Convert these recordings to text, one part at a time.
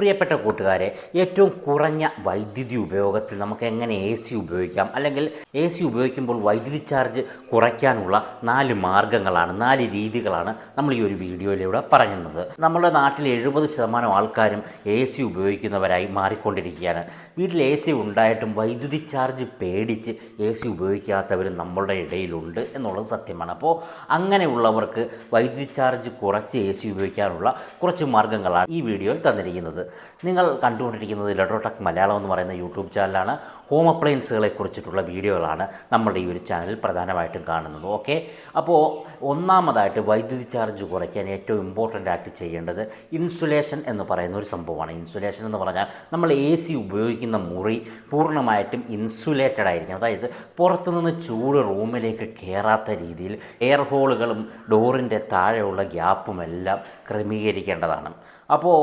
പ്രിയപ്പെട്ട കൂട്ടുകാരെ ഏറ്റവും കുറഞ്ഞ വൈദ്യുതി ഉപയോഗത്തിൽ നമുക്ക് എങ്ങനെ എ സി ഉപയോഗിക്കാം? അല്ലെങ്കിൽ എ സി ഉപയോഗിക്കുമ്പോൾ വൈദ്യുതി ചാർജ് കുറയ്ക്കാനുള്ള നാല് മാർഗങ്ങളാണ് നാല് രീതികളാണ് നമ്മൾ ഈ ഒരു വീഡിയോയിലൂടെ പറയുന്നത് നമ്മുടെ നാട്ടിൽ എഴുപത് ശതമാനം ആൾക്കാരും എ സി ഉപയോഗിക്കുന്നവരായി മാറിക്കൊണ്ടിരിക്കുകയാണ്. വീട്ടിൽ എ സി ഉണ്ടായിട്ടും വൈദ്യുതി ചാർജ് പേടിച്ച് എ സി ഉപയോഗിക്കാത്തവരും നമ്മളുടെ ഇടയിലുണ്ട് എന്നുള്ളത് സത്യമാണ്. അപ്പോൾ അങ്ങനെയുള്ളവർക്ക് വൈദ്യുതി ചാർജ് കുറച്ച് എ സി ഉപയോഗിക്കാനുള്ള കുറച്ച് മാർഗങ്ങളാണ് ഈ വീഡിയോയിൽ തന്നിരിക്കുന്നത്. നിങ്ങൾ കണ്ടുകൊണ്ടിരിക്കുന്നത് ലെഡോടെക് മലയാളം എന്ന് പറയുന്ന യൂട്യൂബ് ചാനലാണ് ഹോം അപ്ലയൻസുകളെ കുറിച്ചിട്ടുള്ള വീഡിയോകളാണ് നമ്മുടെ ഈ ഒരു ചാനലിൽ പ്രധാനമായിട്ടും കാണുന്നത്. ഓക്കെ അപ്പോൾ ഒന്നാമതായിട്ട് വൈദ്യുതി ചാർജ് കുറയ്ക്കാൻ ഏറ്റവും ഇമ്പോർട്ടന്റ് ആയിട്ട് ചെയ്യേണ്ടത് ഇൻസുലേഷൻ എന്ന് പറയുന്ന ഒരു സംഭവമാണ്. ഇൻസുലേഷൻ എന്ന് പറഞ്ഞാൽ നമ്മൾ എ സി ഉപയോഗിക്കുന്ന മുറി പൂർണമായിട്ടും ഇൻസുലേറ്റഡ് ആയിരിക്കും അതായത് പുറത്തുനിന്ന് ചൂട് റൂമിലേക്ക് കയറാത്ത രീതിയിൽ എയർ ഹോളുകളും ഡോറിന്റെ താഴെയുള്ള ഗ്യാപ്പും എല്ലാം ക്രമീകരിക്കേണ്ടതാണ്. അപ്പോൾ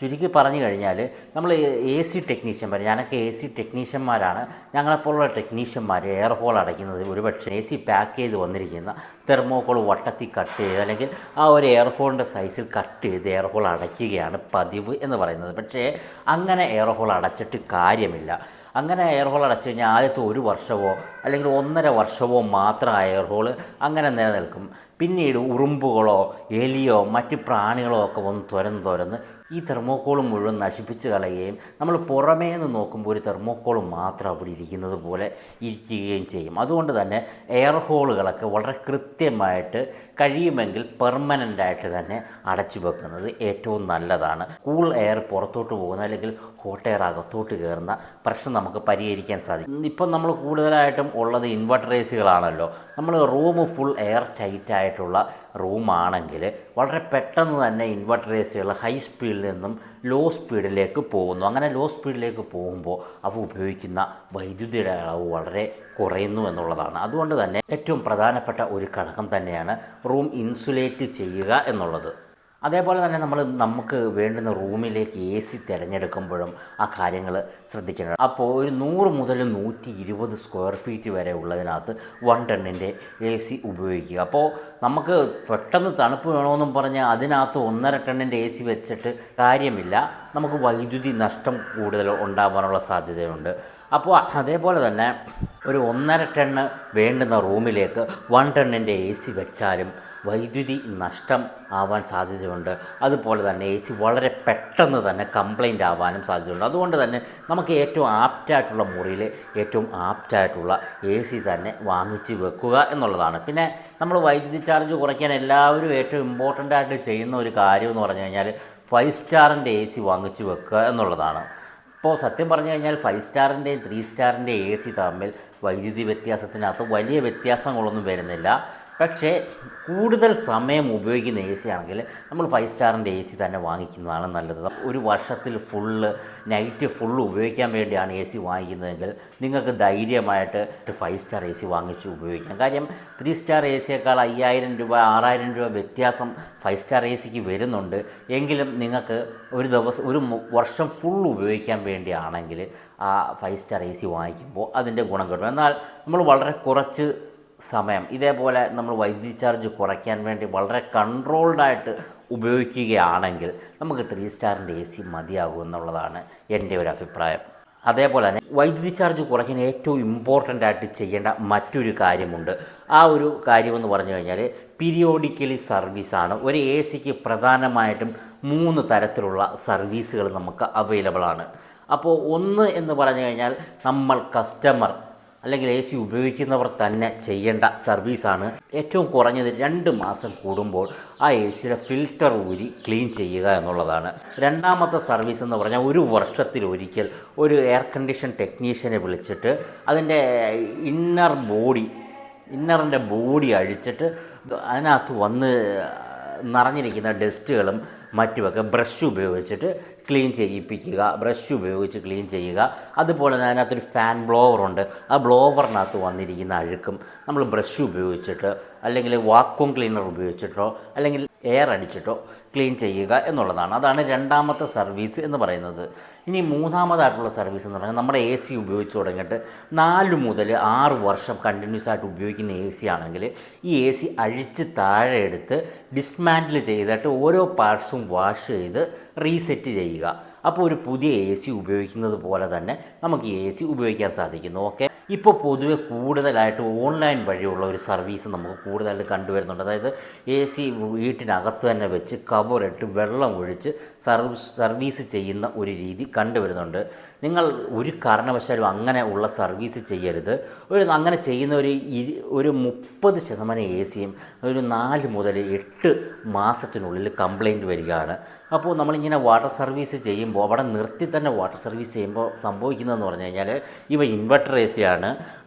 ചുരുക്കി പറഞ്ഞു കഴിഞ്ഞാൽ നമ്മൾ എ സി ടെക്നീഷ്യന്മാർ ഞാനൊക്കെ എ സി ടെക്നീഷ്യന്മാരാണ്. ഞങ്ങളെപ്പോലുള്ള ടെക്നീഷ്യന്മാർ എയർ ഹോൾ അടയ്ക്കുന്നത് ഒരുപക്ഷെ എ സി പാക്ക് ചെയ്ത് വന്നിരിക്കുന്ന തെർമോക്കോൾ വട്ടത്തിൽ കട്ട് ചെയ്ത് അല്ലെങ്കിൽ ആ ഒരു എയർ ഹോളിന്റെ സൈസിൽ കട്ട് ചെയ്ത് എയർ ഹോൾ അടയ്ക്കുകയാണ് പതിവ് എന്ന് പറയുന്നത്. പക്ഷേ അങ്ങനെ എയർ ഹോൾ അടച്ചിട്ട് കാര്യമില്ല. അങ്ങനെ എയർ ഹോൾ അടച്ചു കഴിഞ്ഞാൽ ആദ്യത്തെ ഒരു വർഷമോ അല്ലെങ്കിൽ ഒന്നര വർഷമോ മാത്രം ആ എയർ ഹോൾ അങ്ങനെ നിലനിൽക്കും. പിന്നീട് ഉറുമ്പുകളോ എലിയോ മറ്റ് പ്രാണികളോ ഒക്കെ വന്ന് തുരന്ന് തുരന്ന് ഈ തെർമോക്കോൾ മുഴുവൻ നശിപ്പിച്ച് കളയുകയും നമ്മൾ പുറമേ നിന്ന് നോക്കുമ്പോൾ ഒരു തെർമോക്കോൾ മാത്രം അവിടെ ഇരിക്കുന്നത് പോലെ ഇരിക്കുകയും ചെയ്യും. അതുകൊണ്ട് തന്നെ എയർ ഹോളുകളൊക്കെ വളരെ കൃത്യമായിട്ട് കഴിയുമെങ്കിൽ പെർമനന്റായിട്ട് തന്നെ അടച്ചു വെക്കുന്നത് ഏറ്റവും നല്ലതാണ്. കൂൾ എയർ പുറത്തോട്ട് പോകുന്ന അല്ലെങ്കിൽ ഹോട്ട് എയർ അകത്തോട്ട് കയറുന്ന പ്രശ്നം നമുക്ക് പരിഹരിക്കാൻ സാധിക്കും. ഇപ്പം നമ്മൾ കൂടുതലായിട്ടും ഉള്ളത് ഇൻവെർട്ടർ നമ്മൾ റൂം ഫുൾ എയർ ടൈറ്റ് ആയിട്ടുള്ള റൂമാണെങ്കിൽ വളരെ പെട്ടെന്ന് തന്നെ ഇൻവെർട്ടർ എ സികൾ ഹൈ സ്പീഡിൽ നിന്നും ലോ സ്പീഡിലേക്ക് പോകുന്നു. അങ്ങനെ ലോ സ്പീഡിലേക്ക് പോകുമ്പോൾ അവ ഉപയോഗിക്കുന്ന വൈദ്യുതിയുടെ അളവ് വളരെ കുറയുന്നു എന്നുള്ളതാണ്. അതുകൊണ്ട് തന്നെ ഏറ്റവും പ്രധാനപ്പെട്ട ഒരു ഘടകം തന്നെയാണ് റൂം ഇൻസുലേറ്റ് ചെയ്യുക എന്നുള്ളത്. അതേപോലെ തന്നെ നമ്മൾ നമുക്ക് വേണ്ടുന്ന റൂമിലേക്ക് എ സി തിരഞ്ഞെടുക്കുമ്പോഴും ആ കാര്യങ്ങൾ ശ്രദ്ധിക്കണം അപ്പോൾ ഒരു നൂറ് മുതൽ നൂറ്റി ഇരുപത് സ്ക്വയർ ഫീറ്റ് വരെ ഉള്ളതിനകത്ത് വൺ ടെണ്ണിന്റെ എ സി ഉപയോഗിക്കുക. അപ്പോൾ നമുക്ക് പെട്ടെന്ന് തണുപ്പ് വേണമെന്നും പറഞ്ഞ് അതിനകത്ത് ഒന്നര ടെണ്ണിന്റെ എ സി വെച്ചിട്ട് കാര്യമില്ല. നമുക്ക് വൈദ്യുതി നഷ്ടം കൂടുതൽ ഉണ്ടാവാനുള്ള സാധ്യതയുണ്ട്. അപ്പോൾ അതേപോലെ തന്നെ ഒരു ഒന്നര ടണ്ണ് വേണ്ടുന്ന റൂമിലേക്ക് വൺ ടണ്ണിന്റെ എ സി വെച്ചാലും വൈദ്യുതി നഷ്ടം ആവാൻ സാധ്യതയുണ്ട്. അതുപോലെ തന്നെ എ സി വളരെ പെട്ടെന്ന് തന്നെ കംപ്ലൈന്റ് ആവാനും സാധ്യതയുണ്ട്. അതുകൊണ്ട് തന്നെ നമുക്ക് ഏറ്റവും ആപ്റ്റായിട്ടുള്ള മുറിയിൽ ഏറ്റവും ആപ്റ്റായിട്ടുള്ള എ സി തന്നെ വാങ്ങിച്ച് വെക്കുക എന്നുള്ളതാണ്. പിന്നെ നമ്മൾ വൈദ്യുതി ചാർജ് കുറയ്ക്കാൻ എല്ലാവരും ഏറ്റവും ഇമ്പോർട്ടന്റ് ആയിട്ട് ചെയ്യുന്ന ഒരു കാര്യം എന്ന് പറഞ്ഞു കഴിഞ്ഞാൽ ഫൈവ് സ്റ്റാറിന്റെ എ സി വാങ്ങിച്ച് വെക്കുക എന്നുള്ളതാണ്. ഇപ്പോൾ സത്യം പറഞ്ഞു കഴിഞ്ഞാൽ ഫൈവ് സ്റ്റാറിന്റെയും ത്രീ സ്റ്റാറിന്റെയും എ സി തമ്മിൽ വൈദ്യുതി വ്യത്യാസത്തിനകത്ത് വലിയ വ്യത്യാസങ്ങളൊന്നും വരുന്നില്ല. പക്ഷേ കൂടുതൽ സമയം ഉപയോഗിക്കുന്ന എ സി ആണെങ്കിൽ നമ്മൾ ഫൈവ് സ്റ്റാറിന്റെ എ സി തന്നെ വാങ്ങിക്കുന്നതാണ് നല്ലത്. ഒരു വർഷത്തിൽ ഫുള്ള് നൈറ്റ് ഫുള്ള് ഉപയോഗിക്കാൻ വേണ്ടിയാണ് എ സി വാങ്ങിക്കുന്നതെങ്കിൽ നിങ്ങൾക്ക് ധൈര്യമായിട്ട് ഫൈവ് സ്റ്റാർ എ സി വാങ്ങിച്ച് ഉപയോഗിക്കാം. കാര്യം ത്രീ സ്റ്റാർ എ സിയേക്കാൾ അയ്യായിരം രൂപ ആറായിരം രൂപ വ്യത്യാസം ഫൈവ് സ്റ്റാർ എ സിക്ക് വരുന്നുണ്ട്. എങ്കിലും നിങ്ങൾക്ക് ഒരു ദിവസം ഒരു വർഷം ഫുൾ ഉപയോഗിക്കാൻ വേണ്ടിയാണെങ്കിൽ ആ ഫൈവ് സ്റ്റാർ എ സി വാങ്ങിക്കുമ്പോൾ അതിന്റെ ഗുണം കിട്ടും. എന്നാൽ നമ്മൾ വളരെ കുറച്ച് സമയം. ഇതേപോലെ നമ്മൾ വൈദ്യുതി ചാർജ് കുറയ്ക്കാൻ വേണ്ടി വളരെ കൺട്രോൾഡായിട്ട് ഉപയോഗിക്കുകയാണെങ്കിൽ നമുക്ക് ത്രീ സ്റ്റാറിന്റെ എ സി മതിയാകും എന്നുള്ളതാണ് എന്റെ ഒരു അഭിപ്രായം. അതേപോലെ തന്നെ വൈദ്യുതി ചാർജ് കുറയ്ക്കാൻ ഏറ്റവും ഇമ്പോർട്ടന്റ് ആയിട്ട് ചെയ്യേണ്ട മറ്റൊരു കാര്യമുണ്ട്. ആ ഒരു കാര്യമെന്ന് പറഞ്ഞു കഴിഞ്ഞാൽ പീരിയോഡിക്കലി സർവീസാണ് ഒരു എ സിക്ക് പ്രധാനമായിട്ടും മൂന്ന് തരത്തിലുള്ള സർവീസുകൾ നമുക്ക് അവൈലബിൾ ആണ്. അപ്പോൾ ഒന്ന് എന്ന് പറഞ്ഞു കഴിഞ്ഞാൽ നമ്മൾ കസ്റ്റമർ അല്ലെങ്കിൽ എ സി ഉപയോഗിക്കുന്നവർ തന്നെ ചെയ്യേണ്ട സർവീസാണ്. ഏറ്റവും കുറഞ്ഞത് രണ്ട് മാസം കൂടുമ്പോൾ ആ എ സിയുടെ ഫിൽറ്റർ ഊരി ക്ലീൻ ചെയ്യുക എന്നുള്ളതാണ്. രണ്ടാമത്തെ സർവീസ് എന്ന് പറഞ്ഞാൽ ഒരു വർഷത്തിലൊരിക്കൽ ഒരു എയർ കണ്ടീഷൻ ടെക്നീഷ്യനെ വിളിച്ചിട്ട് അതിന്റെ ഇന്നർ ബോഡി ഇന്നറിന്റെ ബോഡി അഴിച്ചിട്ട് അതിനകത്ത് വന്ന് നിറഞ്ഞിരിക്കുന്ന ഡസ്റ്റുകളും മറ്റുമൊക്കെ ബ്രഷ് ഉപയോഗിച്ചിട്ട് ക്ലീൻ ചെയ്യിപ്പിക്കുക ബ്രഷ് ഉപയോഗിച്ച് ക്ലീൻ ചെയ്യുക. അതുപോലെ തന്നെ അതിനകത്തൊരു ഫാൻ ബ്ലോവറുണ്ട് ആ ബ്ലോവറിനകത്ത് വന്നിരിക്കുന്ന അഴുക്കും നമ്മൾ ബ്രഷ് ഉപയോഗിച്ചിട്ട് അല്ലെങ്കിൽ വാക്വം ക്ലീനർ ഉപയോഗിച്ചിട്ടോ അല്ലെങ്കിൽ എയർ അടിച്ചിട്ടോ ക്ലീൻ ചെയ്യുക എന്നുള്ളതാണ്. അതാണ് രണ്ടാമത്തെ സർവീസ് എന്ന് പറയുന്നത്. ഇനി മൂന്നാമതായിട്ടുള്ള സർവീസ് എന്ന് പറഞ്ഞാൽ നമ്മുടെ എ സി ഉപയോഗിച്ച് തുടങ്ങിയിട്ട് നാല് മുതൽ ആറ് വർഷം കണ്ടിന്യൂസ് ആയിട്ട് ഉപയോഗിക്കുന്ന എ സി ആണെങ്കിൽ ഈ എ സി അഴിച്ച് താഴെ എടുത്ത് ഡിസ്മാൻഡിൽ ചെയ്തിട്ട് ഓരോ പാർട്സും വാഷ് ചെയ്ത് റീസെറ്റ് ചെയ്യുക. അപ്പോൾ ഒരു പുതിയ എ സി ഉപയോഗിക്കുന്നത് പോലെ തന്നെ നമുക്ക് എ സി ഉപയോഗിക്കാൻ സാധിക്കുന്നു. ഓക്കെ ഇപ്പോൾ പൊതുവെ കൂടുതലായിട്ട് ഓൺലൈൻ വഴിയുള്ള ഒരു സർവീസ് നമുക്ക് കൂടുതലായിട്ട് കണ്ടുവരുന്നുണ്ട്. അതായത് എ സി വീട്ടിനകത്ത് തന്നെ വെച്ച് കവറിട്ട് വെള്ളം ഒഴിച്ച് സർവീസ് സർവീസ് ചെയ്യുന്ന ഒരു രീതി കണ്ടുവരുന്നുണ്ട്. നിങ്ങൾ ഒരു കാരണവശാലും അങ്ങനെ ഉള്ള സർവീസ് ചെയ്യരുത്. ഒരു അങ്ങനെ ചെയ്യുന്ന ഒരു ഇരു ഒരു മുപ്പത് ശതമാനം എ സിയും ഒരു നാല് മുതൽ എട്ട് മാസത്തിനുള്ളിൽ കംപ്ലൈന്റ് വരികയാണ്. അപ്പോൾ നമ്മളിങ്ങനെ വാട്ടർ സർവീസ് ചെയ്യുമ്പോൾ അവിടെ നിർത്തി തന്നെ വാട്ടർ സർവീസ് ചെയ്യുമ്പോൾ സംഭവിക്കുന്നതെന്ന് പറഞ്ഞു കഴിഞ്ഞാൽ ഇവ ഇൻവെർട്ടർ എ സിയാണ്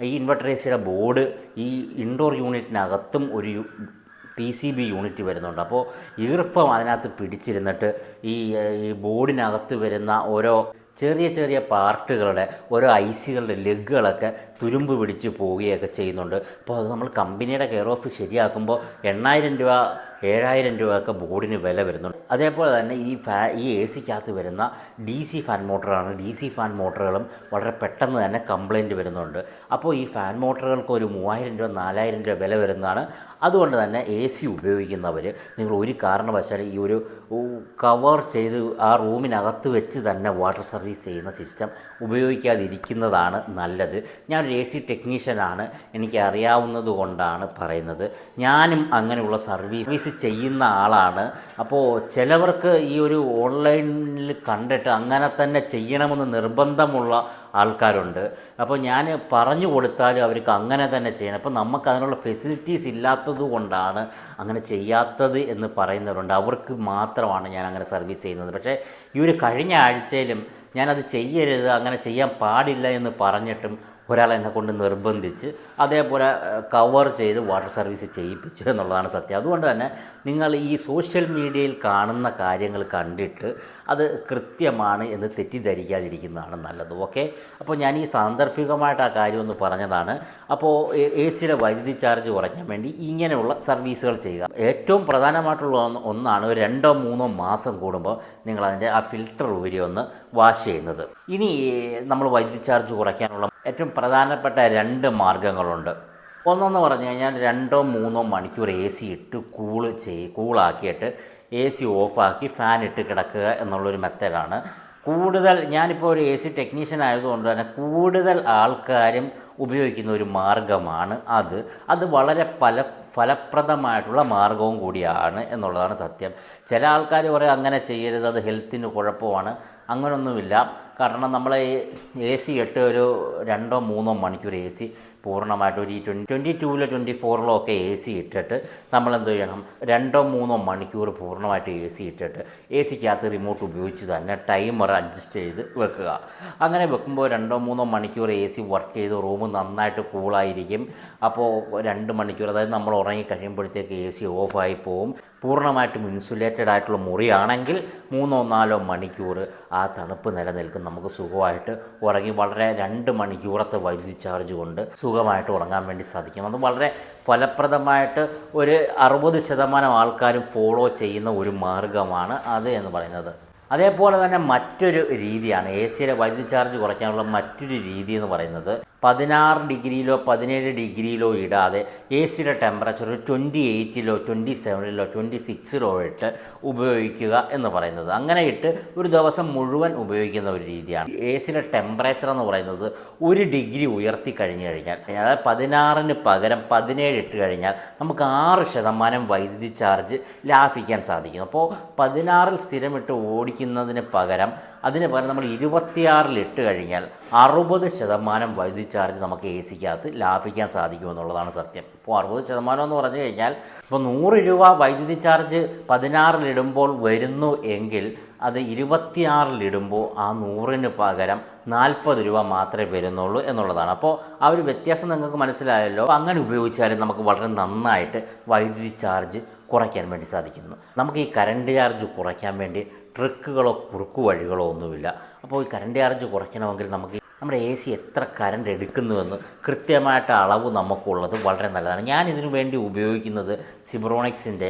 ഈ ഇൻവെർട്ടർ എ സിയുടെ ബോർഡ് ഈ ഇൻഡോർ യൂണിറ്റിനകത്തും ഒരു പി സി ബി യൂണിറ്റ് വരുന്നുണ്ട്. അപ്പോൾ ഈർപ്പം അതിനകത്ത് പിടിച്ചിരുന്നിട്ട് ഈ ബോർഡിനകത്ത് വരുന്ന ഓരോ ചെറിയ ചെറിയ പാർട്ടുകളുടെ ഓരോ ഐസികളുടെ ലെഗുകളൊക്കെ തുരുമ്പ് പിടിച്ച് പോവുകയൊക്കെ ചെയ്യുന്നുണ്ട്. അപ്പോൾ അത് നമ്മൾ കമ്പനിയുടെ കെയർ ഓഫ് ശരിയാക്കുമ്പോൾ എണ്ണായിരം രൂപ ഏഴായിരം രൂപയൊക്കെ ബോർഡിന് വില വരുന്നുണ്ട്. അതേപോലെ തന്നെ ഈ ഫാ ഈ എ സിക്കകത്ത് വരുന്ന ഡി സി ഫാൻ മോട്ടറാണ്. ഡി സി ഫാൻ മോട്ടറുകളും വളരെ പെട്ടെന്ന് തന്നെ കംപ്ലൈന്റ് വരുന്നുണ്ട്. അപ്പോൾ ഈ ഫാൻ മോട്ടറുകൾക്ക് ഒരു മൂവായിരം രൂപ നാലായിരം രൂപ വില വരുന്നതാണ്. അതുകൊണ്ട് തന്നെ എ സി ഉപയോഗിക്കുന്നവർ നിങ്ങൾ ഒരു കാരണവശാലും ഈ ഒരു കവർ ചെയ്ത് ആ റൂമിനകത്ത് വെച്ച് തന്നെ വാട്ടർ സർവീസ് ചെയ്യുന്ന സിസ്റ്റം ഉപയോഗിക്കാതിരിക്കുന്നതാണ് നല്ലത്. ഞാനൊരു എ സി ടെക്നീഷ്യനാണ് എനിക്ക് അറിയാവുന്നത് കൊണ്ടാണ് പറയുന്നത്. ഞാനും അങ്ങനെയുള്ള സർവീസ് ചെയ്യുന്ന ആളാണ്. അപ്പോൾ ചിലവർക്ക് ഈ ഒരു ഓൺലൈനിൽ കണ്ടിട്ട് അങ്ങനെ തന്നെ ചെയ്യണമെന്ന് നിർബന്ധമുള്ള ആൾക്കാരുണ്ട്. അപ്പോൾ ഞാൻ പറഞ്ഞു കൊടുത്താലും അവർക്ക് അങ്ങനെ തന്നെ ചെയ്യണം. അപ്പോൾ നമുക്ക് അതിനുള്ള ഫെസിലിറ്റീസ് ഇല്ലാത്തത് കൊണ്ടാണ് അങ്ങനെ ചെയ്യാത്തത് എന്ന് പറയുന്നവരുണ്ട്. അവർക്ക് മാത്രമാണ് ഞാൻ അങ്ങനെ സർവീസ് ചെയ്യുന്നത്. പക്ഷേ ഈ ഒരു കഴിഞ്ഞ ആഴ്ചയിലും ഞാനത് ചെയ്യരുത് അങ്ങനെ ചെയ്യാൻ പാടില്ല എന്ന് പറഞ്ഞിട്ടും ഒരാൾ എന്നെ കൊണ്ട് നിർബന്ധിച്ച് അതേപോലെ കവർ ചെയ്ത് വാട്ടർ സർവീസ് ചെയ്യിപ്പിച്ചു എന്നുള്ളതാണ് സത്യം. അതുകൊണ്ട് തന്നെ നിങ്ങൾ ഈ സോഷ്യൽ മീഡിയയിൽ കാണുന്ന കാര്യങ്ങൾ കണ്ടിട്ട് അത് കൃത്യമാണ് എന്ന് തെറ്റിദ്ധരിക്കാതിരിക്കുന്നതാണ് നല്ലത്. ഓക്കെ അപ്പോൾ ഞാൻ ഈ സാന്ദർഭികമായിട്ട് ആ കാര്യം പറഞ്ഞതാണ്. അപ്പോൾ എ സിയുടെ വൈദ്യുതി ചാർജ് കുറയ്ക്കാൻ വേണ്ടി ഇങ്ങനെയുള്ള സർവീസുകൾ ചെയ്യുക. ഏറ്റവും പ്രധാനമായിട്ടുള്ള ഒന്ന് ഒന്നാണ് രണ്ടോ മൂന്നോ മാസം കൂടുമ്പോൾ നിങ്ങൾ അതിന്റെ ആ ഫിൽറ്റർ ഊരി ഒന്ന് വാഷ് ചെയ്യുന്നത്. ഇനി നമ്മൾ വൈദ്യുതി ചാർജ് കുറയ്ക്കാനുള്ള ഏറ്റവും പ്രധാനപ്പെട്ട രണ്ട് മാർഗങ്ങളുണ്ട്. ഒന്നെന്ന് പറഞ്ഞു കഴിഞ്ഞാൽ രണ്ടോ മൂന്നോ മണിക്കൂർ എ സി ഇട്ട് കൂൾ ചെയ് കൂളാക്കിയിട്ട് എ സി ഓഫാക്കി ഫാൻ ഇട്ട് കിടക്കുക എന്നുള്ളൊരു മെത്തേഡാണ് കൂടുതൽ ഞാനിപ്പോൾ ഒരു എ സി ടെക്നീഷ്യൻ ആയതുകൊണ്ട് തന്നെ കൂടുതൽ ആൾക്കാരും ഉപയോഗിക്കുന്ന ഒരു മാർഗമാണ് അത്. അത് വളരെ പല ഫലപ്രദമായിട്ടുള്ള മാർഗവും കൂടിയാണ് എന്നുള്ളതാണ് സത്യം. ചില ആൾക്കാർ പറയും അങ്ങനെ ചെയ്യരുത് അത് ഹെൽത്തിന് കുഴപ്പമാണ്. അങ്ങനെയൊന്നുമില്ല കാരണം നമ്മൾ എ സി ഇട്ട് ഒരു രണ്ടോ മൂന്നോ മണിക്കൂർ എ സി പൂർണമായിട്ട് ഒരു ട്വന്റി ട്വന്റി ടൂവിലോ ട്വന്റി ഫോറിലോ ഒക്കെ എ സി ഇട്ടിട്ട് നമ്മൾ എന്ത് ചെയ്യണം? രണ്ടോ മൂന്നോ മണിക്കൂർ പൂർണമായിട്ട് എ സി ഇട്ടിട്ട് എ സിക്കകത്ത് റിമോട്ട് ഉപയോഗിച്ച് തന്നെ ടൈമർ അഡ്ജസ്റ്റ് ചെയ്ത് വെക്കുക. അങ്ങനെ വെക്കുമ്പോൾ രണ്ടോ മൂന്നോ മണിക്കൂർ എ സി വർക്ക് ചെയ്ത് റൂം നന്നായിട്ട് കൂളായിരിക്കും അപ്പോൾ രണ്ട് മണിക്കൂർ അതായത് നമ്മൾ ഉറങ്ങി കഴിയുമ്പോഴത്തേക്ക് എ സി ഓഫായി പോവും. പൂർണമായിട്ടും ഇൻസുലേറ്റഡ് ആയിട്ടുള്ള മുറിയാണെങ്കിൽ മൂന്നോ നാലോ മണിക്കൂർ ആ തണുപ്പ് നിലനിൽക്കും. നമുക്ക് സുഖമായിട്ട് ഉറങ്ങി വളരെ രണ്ട് മണിക്കൂറത്തെ വൈദ്യുതി ചാർജ് കൊണ്ട് സുഖമായിട്ട് ഉറങ്ങാൻ വേണ്ടി സാധിക്കും. അത് വളരെ ഫലപ്രദമായിട്ട് ഒരു അറുപത് ശതമാനം ആൾക്കാരും ഫോളോ ചെയ്യുന്ന ഒരു മാർഗമാണ് അത് എന്ന് പറയുന്നത്. അതേപോലെ തന്നെ മറ്റൊരു രീതിയാണ് എ സിയുടെ വൈദ്യുതി ചാർജ് കുറയ്ക്കാനുള്ള മറ്റൊരു രീതി എന്ന് പറയുന്നത് പതിനാറ് ഡിഗ്രിയിലോ പതിനേഴ് ഡിഗ്രിയിലോ ഇടാതെ എ സിയുടെ ടെമ്പറേച്ചർ ട്വന്റി എയ്റ്റിലോ ട്വന്റി സെവനിലോ ട്വന്റി സിക്സിലോ ഇട്ട് ഉപയോഗിക്കുക എന്ന് പറയുന്നത്. അങ്ങനെ ഇട്ട് ഒരു ദിവസം മുഴുവൻ ഉപയോഗിക്കുന്ന ഒരു രീതിയാണ്. എ സിയുടെ ടെമ്പറേച്ചർ എന്ന് പറയുന്നത് ഒരു ഡിഗ്രി ഉയർത്തി കഴിഞ്ഞു കഴിഞ്ഞാൽ അതായത് പതിനാറിന് പകരം പതിനേഴ് ഇട്ട് കഴിഞ്ഞാൽ നമുക്ക് ആറ് ശതമാനം വൈദ്യുതി ചാർജ് ലാഭിക്കാൻ സാധിക്കും. അപ്പോൾ പതിനാറിൽ സ്ഥിരമിട്ട് ഓടിക്കുന്നതിന് പകരം അതിന് പകരം നമ്മൾ ഇരുപത്തിയാറിൽ ഇട്ട് കഴിഞ്ഞാൽ അറുപത് ശതമാനം വൈദ്യുതി ചാർജ് നമുക്ക് എ സിക്കകത്ത് ലാഭിക്കാൻ സാധിക്കുമെന്നുള്ളതാണ് സത്യം. ഇപ്പോൾ അറുപത് ശതമാനം എന്ന് പറഞ്ഞു കഴിഞ്ഞാൽ ഇപ്പോൾ നൂറ് രൂപ വൈദ്യുതി ചാർജ് പതിനാറിലിടുമ്പോൾ വരുന്നു എങ്കിൽ അത് ഇരുപത്തിയാറിലിടുമ്പോൾ ആ നൂറിന് പകരം നാൽപ്പത് രൂപ മാത്രമേ വരുന്നുള്ളൂ എന്നുള്ളതാണ്. അപ്പോൾ ആ ഒരു വ്യത്യാസം നിങ്ങൾക്ക് മനസ്സിലായല്ലോ. അങ്ങനെ ഉപയോഗിച്ചാലും നമുക്ക് വളരെ നന്നായിട്ട് വൈദ്യുതി ചാർജ് കുറയ്ക്കാൻ വേണ്ടി സാധിക്കുന്നു. നമുക്ക് ഈ കറണ്ട് ചാർജ് കുറയ്ക്കാൻ വേണ്ടി ട്രിക്കുകളോ കുറുക്കു വഴികളോ ഒന്നുമില്ല. അപ്പോൾ ഈ കറണ്ട് ചാർജ് കുറയ്ക്കണമെങ്കിൽ നമുക്ക് നമ്മുടെ എ സി എത്ര കറണ്ട് എടുക്കുന്നുവെന്ന് കൃത്യമായിട്ട് അളവ് നമുക്കുള്ളത് വളരെ നല്ലതാണ്. ഞാൻ ഇതിനു വേണ്ടി ഉപയോഗിക്കുന്നത് സിബ്രോണിക്സിന്റെ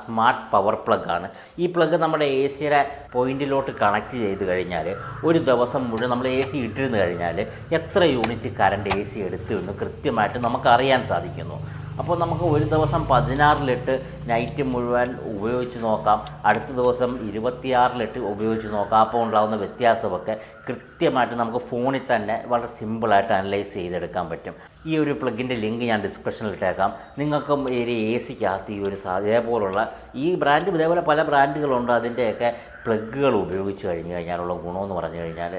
സ്മാർട്ട് പവർ പ്ലഗ് ആണ്. ഈ പ്ലഗ് നമ്മുടെ എ സിയുടെ പോയിന്റിലോട്ട് കണക്ട് ചെയ്ത് കഴിഞ്ഞാൽ ഒരു ദിവസം മുഴുവൻ നമ്മൾ എ സി ഇട്ടിരുന്ന് കഴിഞ്ഞാൽ എത്ര യൂണിറ്റ് കറണ്ട് എ സി എടുത്തു എന്ന് കൃത്യമായിട്ട് നമുക്ക് അറിയാൻ സാധിക്കുന്നു. അപ്പോൾ നമുക്ക് ഒരു ദിവസം പതിനാറിലിട്ട് നൈറ്റ് മുഴുവൻ ഉപയോഗിച്ച് നോക്കാം. അടുത്ത ദിവസം ഇരുപത്തിയാറിലിട്ട് ഉപയോഗിച്ച് നോക്കാം. അപ്പോൾ ഉണ്ടാകുന്ന വ്യത്യാസമൊക്കെ കൃത്യമായിട്ട് നമുക്ക് ഫോണിൽ തന്നെ വളരെ സിമ്പിളായിട്ട് അനലൈസ് ചെയ്തെടുക്കാൻ പറ്റും. ഈ ഒരു പ്ലഗിന്റെ ലിങ്ക് ഞാൻ ഡിസ്ക്രിപ്ഷനിൽ ഇട്ടേക്കാം നിങ്ങൾക്കും ഈ എ സിക്കകത്ത് ഈ ഒരു ഇതേപോലുള്ള ഈ ബ്രാൻഡ് ഇതേപോലെ പല ബ്രാൻഡുകളുണ്ട്. അതിന്റെയൊക്കെ പ്ലഗുകൾ ഉപയോഗിച്ച് കഴിഞ്ഞ് കഴിഞ്ഞാലുള്ള ഗുണമെന്ന് പറഞ്ഞു കഴിഞ്ഞാൽ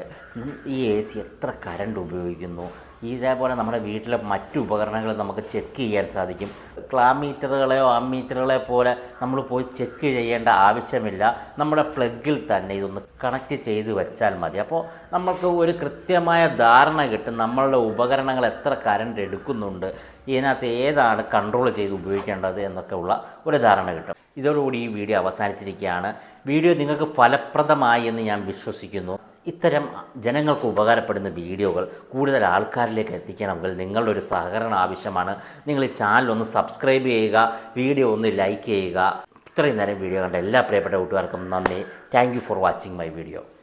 ഈ എ സി എത്ര കറണ്ട് ഉപയോഗിക്കുന്നു? ഇതേപോലെ നമ്മുടെ വീട്ടിലെ മറ്റു ഉപകരണങ്ങൾ നമുക്ക് ചെക്ക് ചെയ്യാൻ സാധിക്കും. ക്ലാമീറ്ററുകളെയോ ആമീറ്ററുകളെ പോലെ നമ്മൾ പോയി ചെക്ക് ചെയ്യേണ്ട ആവശ്യമില്ല. നമ്മുടെ പ്ലഗിൽ തന്നെ ഇതൊന്ന് കണക്ട് ചെയ്ത് വെച്ചാൽ മതി. അപ്പോൾ നമുക്ക് ഒരു കൃത്യമായ ധാരണ കിട്ടും നമ്മളുടെ ഉപകരണങ്ങൾ എത്ര കറണ്ട് എടുക്കുന്നുണ്ട് ഇതിനകത്ത് ഏതാണ് കൺട്രോൾ ചെയ്ത് ഉപയോഗിക്കേണ്ടത് എന്നൊക്കെ ഉള്ള ഒരു ധാരണ കിട്ടും. ഇതോടുകൂടി ഈ വീഡിയോ അവസാനിച്ചിരിക്കുകയാണ്. വീഡിയോ നിങ്ങൾക്ക് ഫലപ്രദമായി എന്ന് ഞാൻ വിശ്വസിക്കുന്നു. ഇത്തരം ജനങ്ങൾക്ക് ഉപകാരപ്പെടുന്ന വീഡിയോകൾ കൂടുതൽ ആൾക്കാരിലേക്ക് എത്തിക്കണമെങ്കിൽ നിങ്ങളുടെ ഒരു സഹകരണം ആവശ്യമാണ്. നിങ്ങൾ ഈ ചാനൽ ഒന്ന് സബ്സ്ക്രൈബ് ചെയ്യുക വീഡിയോ ഒന്ന് ലൈക്ക് ചെയ്യുക. ഇത്രയും നേരം വീഡിയോ കണ്ട എല്ലാ പ്രിയപ്പെട്ട കൂട്ടുകാർക്കും നന്ദി. Thank for watching my video